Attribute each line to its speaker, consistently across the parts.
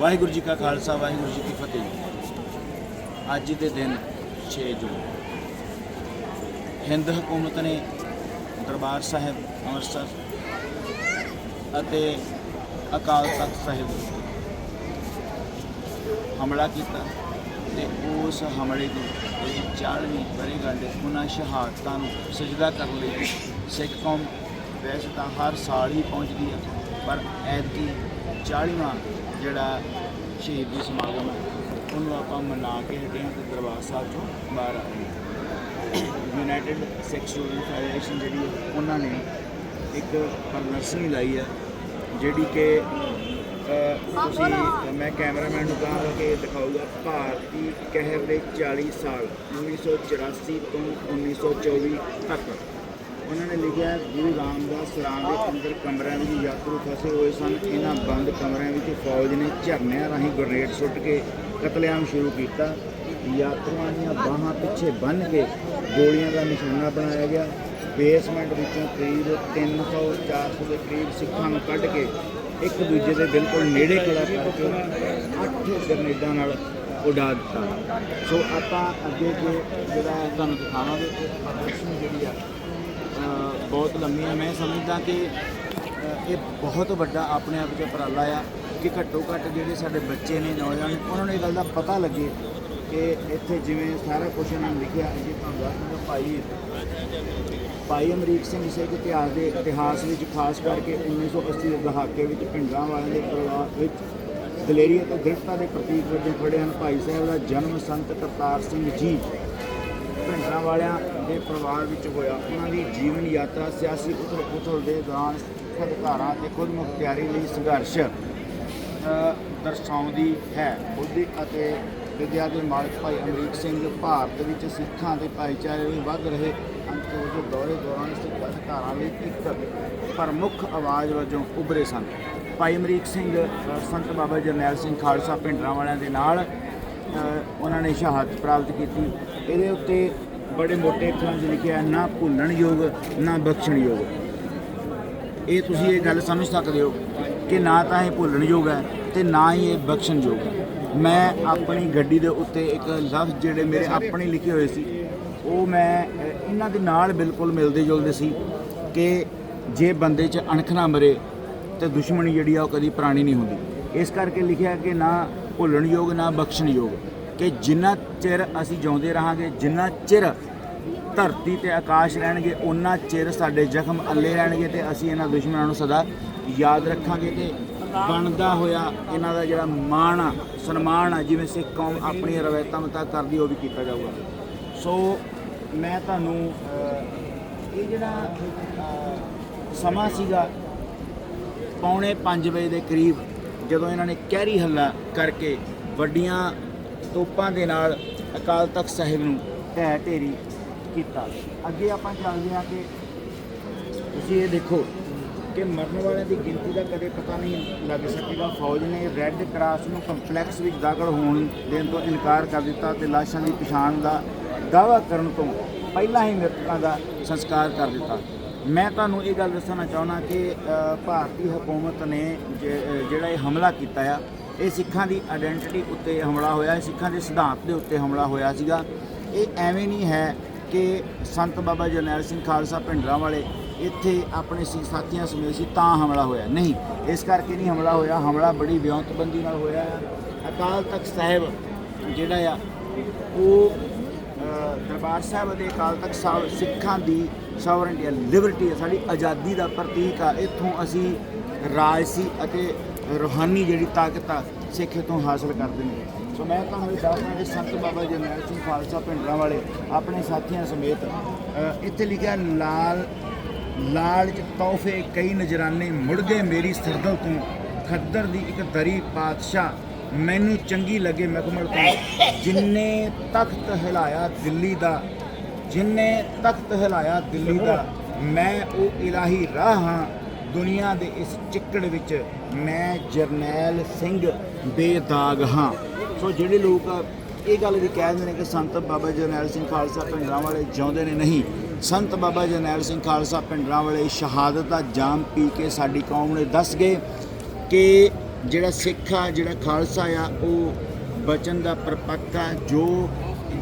Speaker 1: ਵਾਹਿਗੁਰੂ ਜੀ ਕਾ ਖਾਲਸਾ, ਵਾਹਿਗੁਰੂ ਜੀ ਕੀ ਫਤਿਹ। ਅੱਜ ਦੇ ਦਿਨ 6 ਜੂਨ। ਹਿੰਦ ਹਕੂਮਤ ਨੇ ਦਰਬਾਰ ਸਾਹਿਬ, ਅੰਮ੍ਰਿਤਸਰ ਅਤੇ ਅਕਾਲ ਤਖਤ ਸਾਹਿਬ ਹਮਲਾ ਕੀਤਾ ਤੇ ਉਸ ਹਮਲੇ ਦੀ ਜਿਹੜੀ 40ਵੀਂ ਵਰ੍ਹੇਗੰਢ ਉਹਨਾਂ ਸ਼ਹਾਦਤਾਂ ਨੂੰ ਸਜਦਾ ਕਰਨ ਲਈ ਸਿੱਖ ਕੌਮ ਵੈਸੇ ਤਾਂ ਹਰ ਸਾਲ ਹੀ ਪਹੁੰਚਦੀ ਹੈ, ਪਰ ਐਤਕੀ 40ਵਾਂ ਜਿਹੜਾ ਸ਼ਹੀਦੀ ਸਮਾਗਮ ਹੈ, ਉਹਨੂੰ ਆਪਾਂ ਮਨਾ ਕੇ ਹਟੇ ਹਾਂ ਤੇ ਦਰਬਾਰ ਸਾਹਿਬ ਤੋਂ ਬਾਹਰ ਆ ਰਹੇ ਯੂਨਾਈਟਿਡ ਸਿੱਖ ਸਟੂਡੈਂਟ ਫੈਡਰੇਸ਼ਨ ਜਿਹੜੀ ਉਹਨਾਂ ਨੇ ਇੱਕ ਪ੍ਰਦਰਸ਼ਨੀ ਲਾਈ ਹੈ, ਜਿਹੜੀ ਕਿ ਤੁਸੀਂ ਮੈਂ ਕੈਮਰਾਮੈਨ ਨੂੰ ਕਹਾਂਗਾ ਕਿ ਦਿਖਾਊਗਾ, ਭਾਰਤੀ ਕਹਿਰ ਦੇ 40 ਸਾਲ 1984 ਤੋਂ 1924 ਤੱਕ। ਉਹਨਾਂ ਨੇ ਲਿਖਿਆ ਗੁਰੂ ਰਾਮਦਾਸ ਸਰਾਂ ਦੇ ਅੰਦਰ ਕਮਰਿਆਂ ਵਿੱਚ ਯਾਤਰੂ ਫਸੇ ਹੋਏ ਸਨ। ਇਹਨਾਂ ਬੰਦ ਕਮਰਿਆਂ ਵਿੱਚ ਫੌਜ ਨੇ ਝਰਨਿਆਂ ਰਾਹੀਂ ਗ੍ਰਨੇਡ ਸੁੱਟ ਕੇ ਕਤਲੇਆਮ ਸ਼ੁਰੂ ਕੀਤਾ। ਯਾਤਰੂਆਂ ਦੀਆਂ ਬਾਹਾਂ ਪਿੱਛੇ ਬੰਨ੍ਹ ਕੇ ਗੋਲੀਆਂ ਦਾ ਨਿਸ਼ਾਨਾ ਬਣਾਇਆ ਗਿਆ। ਬੇਸਮੈਂਟ ਵਿੱਚੋਂ ਕਰੀਬ 300 400 ਦੇ ਕਰੀਬ ਸਿੱਖਾਂ ਨੂੰ ਕੱਢ ਕੇ ਇੱਕ ਦੂਜੇ ਦੇ ਬਿਲਕੁਲ ਨੇੜੇ ਖੜਾ ਕਰਕੇ ਅੱਠ ਗਰਨੇਡਾਂ ਨਾਲ ਉਡਾ ਦਿੱਤਾ। ਸੋ ਆਪਾਂ ਅੱਗੇ ਜੇ ਜਿਹੜਾ ਤੁਹਾਨੂੰ ਦਿਖਾਵਾਂਗੇ ਕਿ ਜਿਹੜੀ ਆ ਬਹੁਤ ਲੰਮੀ ਹੈ ਮੈਂ ਸਮਝਦਾ ਕਿ ਇਹ ਬਹੁਤ ਵੱਡਾ ਆਪਣੇ ਆਪ 'ਚ ਉਪਰਾਲਾ ਆ ਕਿ ਘੱਟੋ ਘੱਟ ਜਿਹੜੇ ਸਾਡੇ ਬੱਚੇ ਨੇ, ਨੌਜਵਾਨ, ਉਹਨਾਂ ਨੂੰ ਇਹ ਗੱਲ ਦਾ ਪਤਾ ਲੱਗੇ ਕਿ ਇੱਥੇ ਜਿਵੇਂ ਸਾਰਾ ਕੁਝ ਇਹਨਾਂ ਨੇ ਲਿਖਿਆ ਜੇ ਤੁਹਾਨੂੰ ਦੱਸਦਾ ਭਾਈ ਭਾਈ ਅਮਰੀਕ ਸਿੰਘ ਸਿੱਖ ਇਤਿਹਾਸ ਦੇ ਇਤਿਹਾਸ ਵਿੱਚ ਖਾਸ ਕਰਕੇ 1980 ਦੇ ਦਹਾਕੇ ਵਿੱਚ ਪਿੰਡਾਂ ਵਾਲਿਆਂ ਦੇ ਪਰਿਵਾਰ ਵਿੱਚ ਦਲੇਰੀ ਅਤੇ ਦ੍ਰਿੜਤਾ ਦੇ ਪ੍ਰਤੀਕ ਵਜੋਂ ਖੜੇ ਹਨ। ਭਾਈ ਸਾਹਿਬ ਦਾ ਜਨਮ ਸੰਤ ਕਰਤਾਰ ਸਿੰਘ ਜੀ। ਭਿੰਡਰਾਂ ਵਾਲਿਆਂ ਦੇ ਪਰਿਵਾਰ ਵਿੱਚ ਹੋਇਆ। ਉਹਨਾਂ ਦੀ ਜੀਵਨ ਯਾਤਰਾ ਸਿਆਸੀ ਉਥਲ ਪੁਥਲ ਦੇ ਦੌਰਾਨ ਸਿੱਖ ਅਧਿਕਾਰਾਂ ਤੇ ਖੁਦ ਮੁਖਤਿਆਰੀ ਲਈ ਸੰਘਰਸ਼ ਦਰਸਾਉਂਦੀ ਹੈ। ਬੁੱਧੀ ਅਤੇ ਵਿਦਿਆ ਦੇ ਮਾਲਕ ਭਾਈ ਅਮਰੀਕ ਸਿੰਘ ਭਾਰਤ ਵਿੱਚ ਸਿੱਖਾਂ ਦੇ ਭਾਈਚਾਰੇ ਲਈ ਵੱਧ ਰਹੇ ਅੰਤਰੋਜ ਦੌਰੇ ਦੌਰਾਨ ਸਿੱਖ ਅਧਿਕਾਰਾਂ ਲਈ ਇੱਕ ਪ੍ਰਮੁੱਖ ਆਵਾਜ਼ ਵਜੋਂ ਉੱਭਰੇ ਸਨ। ਭਾਈ ਅਮਰੀਕ ਸਿੰਘ ਸੰਤ ਬਾਬਾ ਜਰਨੈਲ ਸਿੰਘ ਖਾਲਸਾ ਭਿੰਡਰਾਂ ਵਾਲਿਆਂ ਦੇ ਨਾਲ ਉਹਨਾਂ ਨੇ ਸ਼ਹਾਦਤ ਪ੍ਰਾਪਤ ਕੀਤੀ। ਇਹਦੇ ਉੱਤੇ ਬੜੇ ਮੋਟੇ ਅੱਖਰਾਂ 'ਚ ਲਿਖਿਆ ਨਾ ਭੁੱਲਣਯੋਗ ਨਾ ਬਖਸ਼ਣਯੋਗ ਇਹ ਤੁਸੀਂ ਇਹ ਗੱਲ ਸਮਝ ਸਕਦੇ ਹੋ ਕਿ ਨਾ ਤਾਂ ਇਹ ਭੁੱਲਣਯੋਗ ਹੈ ਤੇ ਨਾ ਹੀ ਇਹ ਬਖਸ਼ਣਯੋਗ ਹੈ। ਮੈਂ ਆਪਣੀ ਗੱਡੀ ਦੇ ਉੱਤੇ ਇੱਕ ਲਫ਼ਜ਼ ਜਿਹੜੇ ਮੇਰੇ ਆਪਣੇ ਲਿਖੇ ਹੋਏ ਸੀ, ਉਹ ਮੈਂ ਇਹਨਾਂ ਦੇ ਨਾਲ ਬਿਲਕੁਲ ਮਿਲਦੇ ਜੁਲਦੇ ਸੀ ਕਿ ਜੇ ਬੰਦੇ 'ਚ ਅਣਖ ਨਾ ਮਰੇ ਤੇ ਦੁਸ਼ਮਣੀ ਜਿਹੜੀ ਆ ਉਹ ਕਦੀ ਪੁਰਾਣੀ ਨਹੀਂ ਹੁੰਦੀ। ਇਸ ਕਰਕੇ ਲਿਖਿਆ ਕਿ ਨਾ ਭੁੱਲਣਯੋਗ ਨਾ ਬਖਸ਼ਣਯੋਗ ਕਿ ਜਿੰਨਾ ਚਿਰ ਅਸੀਂ ਜਿਉਂਦੇ ਰਹਾਂਗੇ, ਜਿੰਨਾ ਚਿਰ ਧਰਤੀ ਤੇ ਆਕਾਸ਼ ਰਹਿਣਗੇ, ਉਹਨਾਂ ਚਿਰ ਸਾਡੇ ਜ਼ਖਮ ਅੱਲੇ ਰਹਿਣਗੇ ਤੇ ਅਸੀਂ ਇਹਨਾਂ ਦੁਸ਼ਮਣਾਂ ਨੂੰ ਸਦਾ ਯਾਦ ਰੱਖਾਂਗੇ ਤੇ ਬਣਦਾ ਹੋਇਆ ਇਹਨਾਂ ਦਾ ਜਿਹੜਾ ਮਾਣ ਆ, ਸਨਮਾਨ ਆ, ਜਿਵੇਂ ਸਿੱਖ ਕੌਮ ਆਪਣੀਆਂ ਰਵਾਇਤਾਂ ਮੁਤਾਬਕ ਕਰਦੀ ਉਹ ਵੀ ਕੀਤਾ ਜਾਊਗਾ। ਸੋ ਮੈਂ ਤੁਹਾਨੂੰ ਇਹ ਜਿਹੜਾ ਸਮਾਂ ਸੀਗਾ ਪੌਣੇ 5 ਵਜੇ ਦੇ ਕਰੀਬ, ਜਦੋਂ ਇਹਨਾਂ ਨੇ ਕਹਿਰੀ ਹੱਲਾ ਕਰਕੇ ਵੱਡੀਆਂ ਤੋਪਾਂ ਦੇ ਨਾਲ ਅਕਾਲ ਤਖਤ ਸਾਹਿਬ ਨੂੰ ਢਹਿ ਢੇਰੀ ਕੀਤਾ। ਅੱਗੇ ਆਪਾਂ ਚੱਲਦੇ ਹਾਂ ਕਿ ਤੁਸੀਂ ਇਹ ਦੇਖੋ ਕਿ ਮਰਨ ਵਾਲਿਆਂ ਦੀ ਗਿਣਤੀ ਦਾ ਕਦੇ ਪਤਾ ਨਹੀਂ ਲੱਗ ਸਕੇਗਾ। ਫੌਜ ਨੇ ਰੈੱਡ ਕਰਾਸ ਨੂੰ ਕੰਪਲੈਕਸ ਵਿੱਚ ਦਾਖਲ ਹੋਣ ਦੇਣ ਤੋਂ ਇਨਕਾਰ ਕਰ ਦਿੱਤਾ ਤੇ ਲਾਸ਼ਾਂ ਦੀ ਪਛਾਣ ਦਾ ਦਾਅਵਾ ਕਰਨ ਤੋਂ ਪਹਿਲਾਂ ਹੀ ਮ੍ਰਿਤਕਾਂ ਦਾ ਸੰਸਕਾਰ ਕਰ ਦਿੱਤਾ। ਮੈਂ ਤੁਹਾਨੂੰ ਇਹ ਗੱਲ ਦੱਸਣਾ ਚਾਹੁੰਦਾ ਕਿ ਭਾਰਤੀ ਹਕੂਮਤ ਨੇ ਜਿਹੜਾ ਇਹ ਹਮਲਾ ਕੀਤਾ ਆ, ਇਹ ਸਿੱਖਾਂ ਦੀ ਆਇਡੈਂਟੀਟੀ ਉੱਤੇ ਹਮਲਾ ਹੋਇਆ ਸਿੱਖਾਂ ਦੇ ਸਿਧਾਂਤ ਦੇ ਉੱਤੇ ਹਮਲਾ ਹੋਇਆ ਸੀਗਾ। ਇਹ ਐਵੇਂ ਨਹੀਂ ਹੈ ਕਿ ਸੰਤ ਬਾਬਾ ਜਰਨੈਲ ਸਿੰਘ ਖਾਲਸਾ ਭਿੰਡਰਾਂ ਵਾਲੇ ਇੱਥੇ ਆਪਣੇ ਸਿੱਖ ਸਾਥੀਆਂ ਸਮੇਤ ਸੀ, ਤਾਂ ਹਮਲਾ ਹੋਇਆ। ਨਹੀਂ, ਇਸ ਕਰਕੇ ਨਹੀਂ ਹਮਲਾ ਹੋਇਆ। ਹਮਲਾ ਬੜੀ ਵਿਉਂਤਬੰਦੀ ਨਾਲ ਹੋਇਆ ਆ। ਅਕਾਲ ਤਖਤ ਸਾਹਿਬ ਜਿਹੜਾ ਆ, ਉਹ ਦਰਬਾਰ ਸਾਹਿਬ ਦੇ ਅਕਾਲ ਤਖਤ ਸਾਹਿਬ ਸਿੱਖਾਂ ਦੀ ਸੋਵਰਨਟੀ ਹੈ ਲਿਬਰਟੀ ਹੈ ਸਾਡੀ ਆਜ਼ਾਦੀ ਦਾ ਪ੍ਰਤੀਕ ਆ। ਇੱਥੋਂ ਅਸੀਂ ਰਾਜਸੀ ਅਤੇ ਰੂਹਾਨੀ ਜਿਹੜੀ ਤਾਕਤ ਆ, ਸਿੱਖ ਤੋਂ ਹਾਸਲ ਕਰਦੇ ਨੇ। ਸੋ ਮੈਂ ਤੁਹਾਨੂੰ ਇਹ ਦੱਸਦਾ ਕਿ ਸੰਤ ਬਾਬਾ ਜਰਨੈਲ ਸਿੰਘ ਖਾਲਸਾ ਪਿੰਡਰਾਂ ਵਾਲੇ ਆਪਣੇ ਸਾਥੀਆਂ ਸਮੇਤ ਇੱਥੇ ਲਿਖਿਆ ਲਾਲ ਲਾਲਚ ਤੋਹਫੇ, ਕਈ ਨਜਰਾਨੇ ਮੁੜ ਗਏ ਮੇਰੀ ਸਰਦਲ ਤੋਂ ਖੱਦਰ ਦੀ ਇੱਕ ਦਰੀ ਪਾਤਸ਼ਾਹ, ਮੈਨੂੰ ਚੰਗੀ ਲੱਗੇ ਮਖਮਲ ਤੋਂ ਜਿੰਨੇ ਤਖਤ ਹਿਲਾਇਆ ਦਿੱਲੀ ਦਾ, ਜਿੰਨੇ ਤਖਤ ਹਿਲਾਇਆ ਦਿੱਲੀ ਦਾ, ਮੈਂ ਉਹ ਇਲਾਹੀ ਰਾਹ ਹਾਂ ਦੁਨੀਆ ਦੇ ਇਸ ਚਿੱਕੜ ਵਿੱਚ, ਮੈਂ ਜਰਨੈਲ ਸਿੰਘ ਬੇਦਾਗ ਹਾਂ। ਸੋ ਜਿਹੜੇ ਲੋਕ ਇਹ ਗੱਲ ਵੀ ਕਹਿ ਦਿੰਦੇ ਨੇ ਕਿ ਸੰਤ ਬਾਬਾ ਜਰਨੈਲ ਸਿੰਘ ਖਾਲਸਾ ਪਿੰਡਰਾਂ ਵਾਲੇ ਜਿਉਂਦੇ ਨੇ, ਨਹੀਂ। ਸੰਤ ਬਾਬਾ ਜਰਨੈਲ ਸਿੰਘ ਖਾਲਸਾ ਪਿੰਡਰਾਂ ਵਾਲੇ ਸ਼ਹਾਦਤ ਦਾ ਜਾਮ ਪੀ ਕੇ ਸਾਡੀ ਕੌਮ ਨੇ ਦੱਸ ਗਏ ਕਿ ਜਿਹੜਾ ਸਿੱਖ ਆ, ਜਿਹੜਾ ਖਾਲਸਾ ਆ, ਉਹ ਬਚਨ ਦਾ ਪਰਪੱਕ ਆ, ਜੋ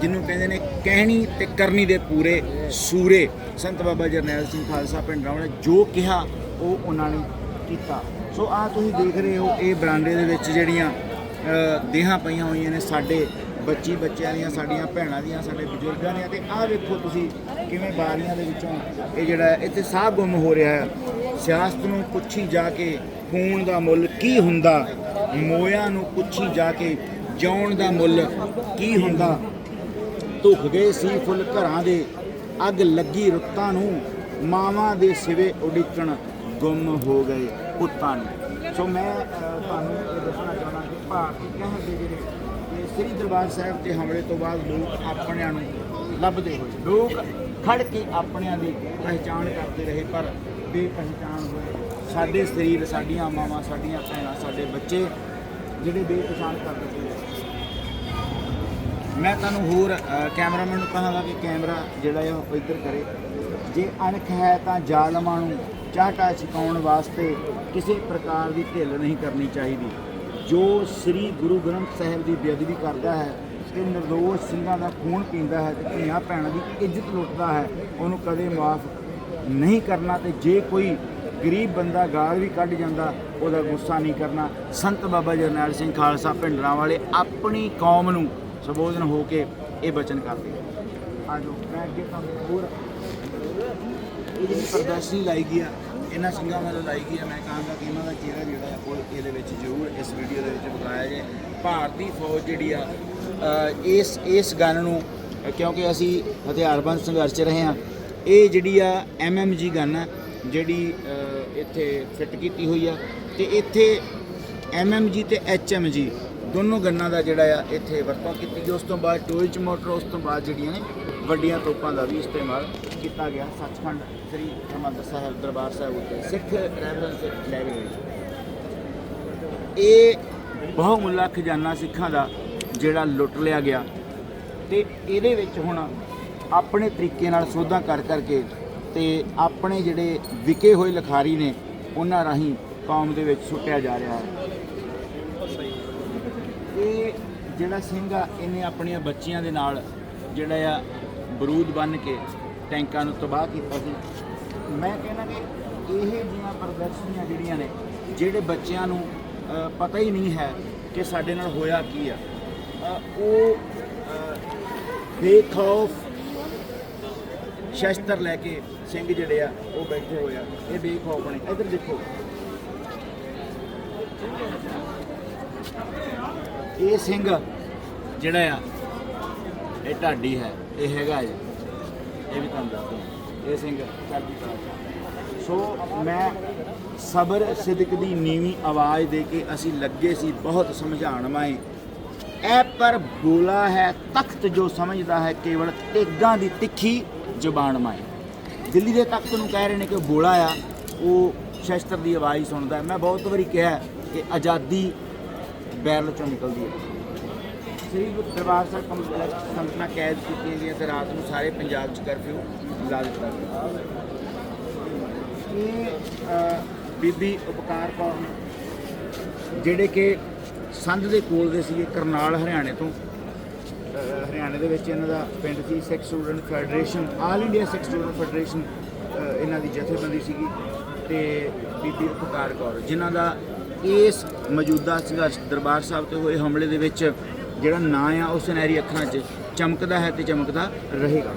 Speaker 1: ਜਿਹਨੂੰ ਕਹਿੰਦੇ ਨੇ ਕਹਿਣੀ ਤੇ ਕਰਨੀ ਦੇ ਪੂਰੇ ਸੂਰੇ ਸੰਤ ਬਾਬਾ ਜਰਨੈਲ ਸਿੰਘ ਖਾਲਸਾ ਪਿੰਡ ਵਾਲੇ ਜੋ ਕਿਹਾ, ਉਹ ਉਹਨਾਂ ਨੇ ਕੀਤਾ। ਸੋ ਆ ਤੁਸੀਂ ਦੇਖ ਰਹੇ ਹੋ, ਇਹ ਬਰਾਂਡੇ ਦੇ ਵਿੱਚ ਜਿਹੜੀਆਂ ਦੇਹਾਂ ਪਈਆਂ ਹੋਈਆਂ ਨੇ ਸਾਡੇ ਬੱਚੀ ਬੱਚਿਆਂ ਦੀਆਂ, ਸਾਡੀਆਂ ਭੈਣਾਂ ਦੀਆਂ, ਸਾਡੇ ਬਜ਼ੁਰਗਾਂ ਦੀਆਂ ਤੇ ਆਹ ਵੇਖੋ ਤੁਸੀਂ ਕਿਵੇਂ ਬਾਰੀਆਂ ਦੇ ਵਿੱਚੋਂ ਇਹ ਜਿਹੜਾ ਇੱਥੇ ਸਾਹ ਗੁੰਮ ਹੋ ਰਿਹਾ ਹੈ। ਸਿਆਸਤ ਨੂੰ ਪੁੱਛੀ ਜਾ ਕੇ ਖੂਨ ਦਾ ਮੁੱਲ ਕੀ ਹੁੰਦਾ? ਮੋਇਆਂ ਨੂੰ ਪੁੱਛੀ ਜਾ ਕੇ ਜਿਉਣ ਦਾ ਮੁੱਲ ਕੀ ਹੁੰਦਾ? ਧੁੱਖ ਗਏ ਸੀ ਫੁੱਲ ਘਰਾਂ ਦੇ, ਅੱਗ ਲੱਗੀ ਰੁੱਤਾਂ ਨੂੰ, ਮਾਵਾਂ ਦੇ ਸਿਵੇ ਉਡੀਕਣ ਗੁੰਮ ਹੋ ਗਏ ਪੁੱਤਾਂ ਨੂੰ। ਸੋ ਮੈਂ ਤੁਹਾਨੂੰ ਇਹ ਦੱਸਣਾ ਚਾਹੁੰਦਾ ਭਾਰਤੀ ਕਹਿਰ ਦੇ ਜਿਹੜੇ ਇਹ ਸ੍ਰੀ ਦਰਬਾਰ ਸਾਹਿਬ ਤੇ ਹਮਲੇ ਤੋਂ ਬਾਅਦ ਲੋਕ ਆਪਣਿਆਂ ਨੂੰ ਲੱਭਦੇ ਹੋਏ, ਲੋਕ ਖੜ ਕੇ ਆਪਣਿਆਂ ਦੀ ਪਹਿਚਾਣ ਕਰਦੇ ਰਹੇ, ਪਰ ਬੇਪਹਿਚਾਣ ਹੋਏ। ਸਾਡੇ ਸਰੀਰ, ਸਾਡੀਆਂ ਮਾਵਾਂ, ਸਾਡੀਆਂ ਭੈਣਾਂ, ਸਾਡੇ ਬੱਚੇ ਜਿਹੜੇ ਬੇਪਛਾਣ ਕਰਦੇ ਹੋਏ ਮੈਂ ਤੁਹਾਨੂੰ ਹੋਰ ਕੈਮਰਾਮੈਨ ਨੂੰ ਕਹਾਂਗਾ ਕਿ ਕੈਮਰਾ ਜਿਹੜਾ ਹੈ ਉਹ ਇੱਧਰ ਕਰੇ। ਜੇ ਅਣਖ ਹੈ ਤਾਂ ਜ਼ਾਲਮਾਂ ਨੂੰ ਚਾਹਟਾ ਛਕਾਉਣ ਵਾਸਤੇ ਕਿਸੇ ਪ੍ਰਕਾਰ ਦੀ ਢਿੱਲ ਨਹੀਂ ਕਰਨੀ ਚਾਹੀਦੀ। ਜੋ ਸ੍ਰੀ ਗੁਰੂ ਗ੍ਰੰਥ ਸਾਹਿਬ ਦੀ ਬੇਅਦਬੀ ਕਰਦਾ ਹੈ ਤੇ ਨਿਰਦੋਸ਼ ਸਿੰਘਾਂ ਦਾ ਖੂਨ ਪੀਂਦਾ ਹੈ ਤੇ ਧੀਆਂ ਭੈਣਾਂ ਦੀ ਇੱਜ਼ਤ ਲੁੱਟਦਾ ਹੈ, ਉਹਨੂੰ ਕਦੇ ਮਾਫ ਨਹੀਂ ਕਰਨਾ ਤੇ ਜੇ ਕੋਈ ਗਰੀਬ ਬੰਦਾ ਗਾਲ ਵੀ ਕੱਢ ਜਾਂਦਾ, ਉਹਦਾ ਗੁੱਸਾ ਨਹੀਂ ਕਰਨਾ। ਸੰਤ ਬਾਬਾ ਜਰਨੈਲ ਸਿੰਘ ਖਾਲਸਾ ਪਿੰਡਰਾਂ ਵਾਲੇ ਆਪਣੀ ਕੌਮ ਨੂੰ ਸੰਬੋਧਨ ਹੋ ਕੇ ਇਹ ਬਚਨ ਕਰਦੇ ਆ ਮੈਂ ਅੱਗੇ ਤੁਹਾਨੂੰ ਹੋਰ ਇਹ ਪ੍ਰਦਰਸ਼ਨੀ ਲਾਈ ਗਈ ਆ। ਇਹਨਾਂ ਸਿੰਘਾਂ ਵੱਲੋਂ ਲਾਈ ਗਈ ਆ, ਮੈਂ ਕਹਾਂਗਾ ਕਿ ਇਹਨਾਂ ਦਾ ਚਿਹਰਾ ਜਿਹੜਾ ਆ ਉਹ ਇਹਦੇ ਵਿੱਚ ਜ਼ਰੂਰ ਇਸ ਵੀਡੀਓ ਦੇ ਵਿੱਚ ਬੁਲਾਇਆ ਜਾਏ। ਭਾਰਤੀ ਫੌਜ ਜਿਹੜੀ ਆ ਇਸ ਇਸ ਗਨ ਨੂੰ, ਕਿਉਂਕਿ ਅਸੀਂ ਹਥਿਆਰਬੰਦ ਸੰਘਰਸ਼ ਰਹੇ ਹਾਂ, ਇਹ ਜਿਹੜੀ ਆ ਐਮਐਮਜੀ ਗਨ ਆ, ਜਿਹੜੀ ਇੱਥੇ ਫਿੱਟ ਕੀਤੀ ਹੋਈ ਆ, ਤੇ ਇੱਥੇ ਐਮਐਮਜੀ ਤੇ ਐਚਐਮਜੀ ਦੋਨੋਂ ਗੰਨਾਂ ਦਾ ਜਿਹੜਾ ਆ, ਇੱਥੇ ਵਰਤੋਂ ਕੀਤੀ ਗਈ। ਉਸ ਤੋਂ ਬਾਅਦ ਟੋਇਚ ਮੋਟਰ ਉਸ ਤੋਂ ਬਾਅਦ ਜਿਹੜੀਆਂ ਨੇ ਵੱਡੀਆਂ ਤੋਪਾਂ ਦਾ ਵੀ ਇਸਤੇਮਾਲ ਕੀਤਾ ਗਿਆ। ਸੱਚਖੰਡ ਸ੍ਰੀ ਹਰਿਮੰਦਰ ਸਾਹਿਬ ਦਰਬਾਰ ਸਾਹਿਬ ਉੱਤੇ ਸਿੱਖ ਰੈਫਰੈਂਸ ਲਾਇਬ੍ਰੇਰੀ ਇਹ ਬਹੁਮੁੱਲਾ ਖਜ਼ਾਨਾ ਸਿੱਖਾਂ ਦਾ ਜਿਹੜਾ ਲੁੱਟ ਲਿਆ ਗਿਆ ਤੇ ਇਹਦੇ ਵਿੱਚ ਹੁਣ ਆਪਣੇ ਤਰੀਕੇ ਨਾਲ ਸੋਧਾਂ ਕਰ ਕਰਕੇ ਤੇ ਆਪਣੇ ਜਿਹੜੇ ਵਿਕੇ ਹੋਏ ਲਖਾਰੀ ਨੇ, ਉਹਨਾਂ ਰਾਹੀਂ ਕੌਮ ਦੇ ਵਿੱਚ ਸੁੱਟਿਆ ਜਾ ਰਿਹਾ ਹੈ। ਇਹ ਜਿਹੜਾ ਸਿੰਘ ਆ, ਇਹਨੇ ਆਪਣੀਆਂ ਬੱਚੀਆਂ ਦੇ ਨਾਲ ਜਿਹੜਾ ਆ ਬਰੂਦ ਬੰਨ ਕੇ ਟੈਂਕਾਂ ਨੂੰ ਤਬਾਹ ਕੀਤਾ ਸੀ। ਮੈਂ ਕਹਿੰਦਾ ਕਿ ਇਹ ਜਿਹੀਆਂ ਪ੍ਰਦਰਸ਼ਨੀਆਂ ਜਿਹੜੀਆਂ ਨੇ, ਜਿਹੜੇ ਬੱਚਿਆਂ ਨੂੰ ਪਤਾ ਹੀ ਨਹੀਂ ਹੈ ਕਿ ਸਾਡੇ ਨਾਲ ਹੋਇਆ ਕੀ ਆ। ਉਹ ਬੇਖੌਫ ਸ਼ਸਤਰ ਲੈ ਕੇ ਸਿੰਘ ਜਿਹੜੇ ਆ, ਉਹ ਬੈਠੇ ਹੋਏ ਆ। ਇਹ ਬੇਖੌਫ ਨੇ ਇੱਧਰ ਦੇਖੋ। ਇਹ ਸਿੰਘ ਜਿਹੜਾ ਆ ਇਹ ਢਾਡੀ ਹੈ, ਇਹ ਹੈਗਾ ਜੀ। ਇਹ ਵੀ ਤੁਹਾਨੂੰ ਦੱਸਦਾ ਇਹ ਸਿੰਘ ਚੜ੍ਹਦੀ ਕਲਾ ਸੋ ਮੈਂ ਸਬਰ ਸਿਦਕ ਦੀ ਨੀਵੀਂ ਆਵਾਜ਼ ਦੇ ਕੇ ਅਸੀਂ ਲੱਗੇ ਸੀ ਬਹੁਤ ਸਮਝਾਉਣ ਮਾਏ ਐ ਪਰ ਬੋਲਾ ਹੈ, ਤਖਤ ਜੋ ਸਮਝਦਾ ਹੈ, ਕੇਵਲ ਤੇਗਾਂ ਦੀ ਤਿੱਖੀ ਜ਼ੁਬਾਨ ਮਾਏ ਦਿੱਲੀ ਦੇ ਤਖਤ ਨੂੰ ਕਹਿ ਰਹੇ ਨੇ ਕਿ ਉਹ ਬੋਲਾ ਆ, ਉਹ ਸ਼ਸਤਰ ਦੀ ਆਵਾਜ਼ ਸੁਣਦਾ ਮੈਂ ਬਹੁਤ ਵਾਰੀ ਕਿਹਾ ਕਿ ਆਜ਼ਾਦੀ ਬੈਰਲ ਚੋਂ ਨਿਕਲਦੀ ਹੈ। ਸ੍ਰੀ ਦਰਬਾਰ ਸਾਹਿਬ ਕੰਪਲੈਕਸ ਸੰਤਨਾ ਕੈਦ ਕੀਤੀਆਂ ਗਈਆਂ ਤੇ ਰਾਤ ਨੂੰ ਸਾਰੇ ਪੰਜਾਬ 'ਚ ਕਰਫਿਊ ਲਾ ਦਿੱਤਾ ਗਿਆ। ਇਹ ਅ, ਬੀਬੀ ਉਪਕਾਰ ਕੌਰ ਨੇ ਜਿਹੜੇ ਕਿ ਸੰਧ ਦੇ ਕੋਲ ਦੇ ਸੀਗੇ ਕਰਨਾਲ ਹਰਿਆਣੇ ਤੋਂ ਅ, ਹਰਿਆਣੇ ਦੇ ਵਿੱਚ ਇਹਨਾਂ ਦਾ ਪਿੰਡ ਸੀ Sikh student federation all India Sikh student federation ਇਹਨਾਂ ਦੀ ਜਥੇਬੰਦੀ ਸੀਗੀ ਤੇ ਬੀਬੀ ਉਪਕਾਰ ਕੌਰ ਜਿਨ੍ਹਾਂ ਦਾ ਇਸ ਮੌਜੂਦਾ ਸੰਘਰਸ਼ ਦਰਬਾਰ ਸਾਹਿਬ ਤੇ ਹੋਏ ਹਮਲੇ ਦੇ ਵਿੱਚ ਜਿਹੜਾ ਨਾਂ ਆ ਉਹ ਸੁਨਹਿਰੀ ਅੱਖਰਾਂ 'ਚ ਚਮਕਦਾ ਹੈ ਤੇ ਚਮਕਦਾ ਰਹੇਗਾ।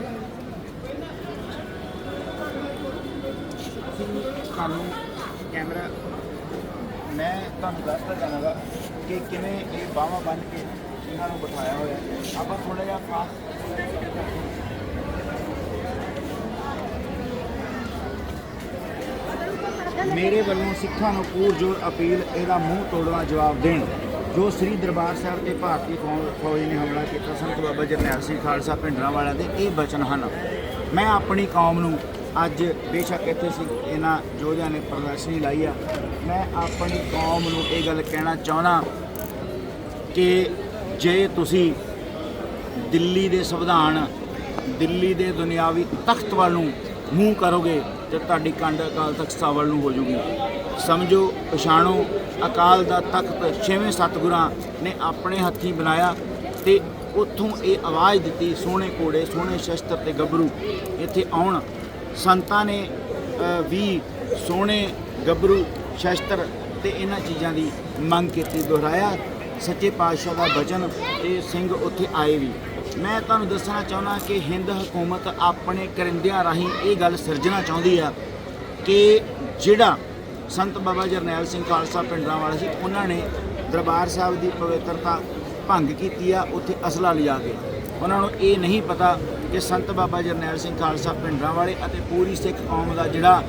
Speaker 1: ਅਸੀਂ ਤੁਹਾਨੂੰ ਕੈਮਰਾ ਮੈਂ ਤੁਹਾਨੂੰ ਦੱਸਦਾ ਜਾਵਾਂਗਾ ਕਿ ਕਿਵੇਂ ਇਹ ਬਾਹਾਂ ਬੰਨ ਕੇ ਇਹਨਾਂ ਨੂੰ ਬਿਠਾਇਆ ਹੋਇਆ ਆਪਾਂ ਥੋੜਾ ਜਿਹਾ ਖਾਸ ਮੇਰੇ ਵੱਲੋਂ ਸਿੱਖਾਂ ਨੂੰ ਪੂਰਜੋਰ ਅਪੀਲ, ਇਹਦਾ ਮੂੰਹ ਤੋੜਵਾ ਜਵਾਬ ਦੇਣ। ਜੋ ਸ੍ਰੀ ਦਰਬਾਰ ਸਾਹਿਬ ਤੇ ਭਾਰਤੀ ਫੌ- ਫੌਜ ਨੇ ਹਮਲਾ ਕੀਤਾ ਸੰਤ ਬਾਬਾ ਜਰਨੈਲ ਸਿੰਘ ਖਾਲਸਾ ਭਿੰਡਰਾਂ ਵਾਲਿਆਂ ਦੇ, ਇਹ ਬਚਨ ਹਨ। ਮੈਂ ਆਪਣੀ ਕੌਮ ਨੂੰ ਅੱਜ ਬੇਸ਼ੱਕ ਇੱਥੇ ਸੀ, ਇਹਨਾਂ ਯੋਧਿਆਂ ਨੇ ਪ੍ਰਦਰਸ਼ਨੀ ਲਾਈ ਆ। ਮੈਂ ਆਪਣੀ ਕੌਮ ਨੂੰ ਇਹ ਗੱਲ ਕਹਿਣਾ ਚਾਹੁੰਦਾ ਕਿ ਜੇ ਤੁਸੀਂ ਦਿੱਲੀ ਦੇ ਸੰਵਿਧਾਨ, ਦਿੱਲੀ ਦੇ ਦੁਨਿਆਵੀ ਤਖਤ ਵੱਲ ਨੂੰ ਮੂੰਹ ਕਰੋਗੇ ਤੇ ਤੁਹਾਡੀ ਕੰਡ ਅਕਾਲ ਤਖਤ ਸਾਵਲ ਨੂੰ ਹੋ ਜੂਗੀ। ਸਮਝੋ, ਪਛਾਣੋ, ਅਕਾਲ ਦਾ ਤਖਤ ਛੇਵੇਂ ਸਤਿਗੁਰਾਂ ਨੇ ਆਪਣੇ ਹੱਥੀਂ ਬਣਾਇਆ ਤੇ ਉੱਥੋਂ ਇਹ ਆਵਾਜ਼ ਦਿੱਤੀ, ਸੋਹਣੇ ਕੋੜੇ ਸੋਹਣੇ ਸ਼ਸਤਰ ਤੇ ਗੱਭਰੂ, ਇੱਥੇ ਆਉਣ। ਸੰਤਾਂ ਨੇ ਵੀ ਸੋਹਣੇ ਗੱਭਰੂ, ਸ਼ਸਤਰ ਤੇ ਇਹਨਾਂ ਚੀਜ਼ਾਂ ਦੀ ਮੰਗ ਕੀਤੀ, ਦੁਹਰਾਇਆ। ਸੱਚੇ ਪਾਤਸ਼ਾਹ ਦਾ ਬਚਨ ਤੇ ਸਿੰਘ ਉੱਥੇ ਆਏ ਵੀ। ਮੈਂ ਤੁਹਾਨੂੰ ਦੱਸਣਾ ਚਾਹੁੰਦਾ ਕਿ ਹਿੰਦ ਹਕੂਮਤ ਆਪਣੇ ਕਰਿੰਦਿਆਂ ਰਾਹੀਂ ਇਹ ਗੱਲ ਸਿਰਜਣਾ ਚਾਹੁੰਦੀ ਆ ਕਿ ਜਿਹੜਾ ਸੰਤ ਬਾਬਾ ਜਰਨੈਲ ਸਿੰਘ ਖਾਲਸਾ ਪਿੰਡਾਂ ਵਾਲਾ ਸੀ, ਉਹਨਾਂ ਨੇ ਦਰਬਾਰ ਸਾਹਿਬ ਦੀ ਪਵਿੱਤਰਤਾ ਭੰਗ ਕੀਤੀ ਆ, ਉੱਥੇ ਅਸਲਾ ਲਿਜਾ ਕੇ। ਉਹਨਾਂ ਨੂੰ ਇਹ ਨਹੀਂ ਪਤਾ ਕਿ ਸੰਤ ਬਾਬਾ ਜਰਨੈਲ ਸਿੰਘ ਖਾਲਸਾ ਪਿੰਡਰਾਂ ਵਾਲੇ ਅਤੇ ਪੂਰੀ ਸਿੱਖ ਕੌਮ ਦਾ ਜਿਹੜਾ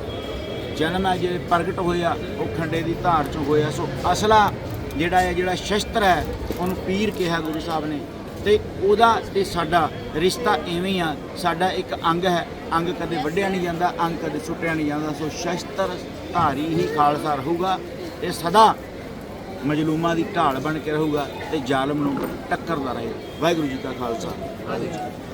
Speaker 1: ਜਨਮ ਹੈ, ਜਿਹੜੇ ਪ੍ਰਗਟ ਹੋਇਆ ਉਹ ਖੰਡੇ ਦੀ ਧਾਰ ਚੋਂ ਹੋਇਆ ਸੋ ਅਸਲਾ ਜਿਹੜਾ ਹੈ, ਜਿਹੜਾ ਸ਼ਸਤਰ ਹੈ, ਉਹਨੂੰ ਪੀਰ ਕਿਹਾ ਗੁਰੂ ਸਾਹਿਬ ਨੇ। ਤੇ ਉਹਦਾ ਤੇ ਸਾਡਾ ਰਿਸ਼ਤਾ ਐਵੇਂ ਹੀ ਆ, ਸਾਡਾ ਇੱਕ ਅੰਗ ਹੈ। ਅੰਗ ਕਦੇ ਵੱਢਿਆ ਨਹੀਂ ਜਾਂਦਾ, ਅੰਗ ਕਦੇ ਸੁੱਟਿਆ ਨਹੀਂ ਜਾਂਦਾ। ਸੋ ਸ਼ਸਤਰ ਧਾਰੀ ਹੀ ਖਾਲਸਾ ਰਹੂਗਾ ਤੇ ਸਦਾ ਮਜਲੂਮਾਂ ਦੀ ਢਾਲ ਬਣ ਕੇ ਰਹੂਗਾ ਤੇ ਜ਼ਾਲਮ ਨੂੰ ਟੱਕਰਦਾ ਰਹੇ। ਵਾਹਿਗੁਰੂ ਜੀ ਕਾ ਖਾਲਸਾ। ਵਾਹਿਗੁਰੂ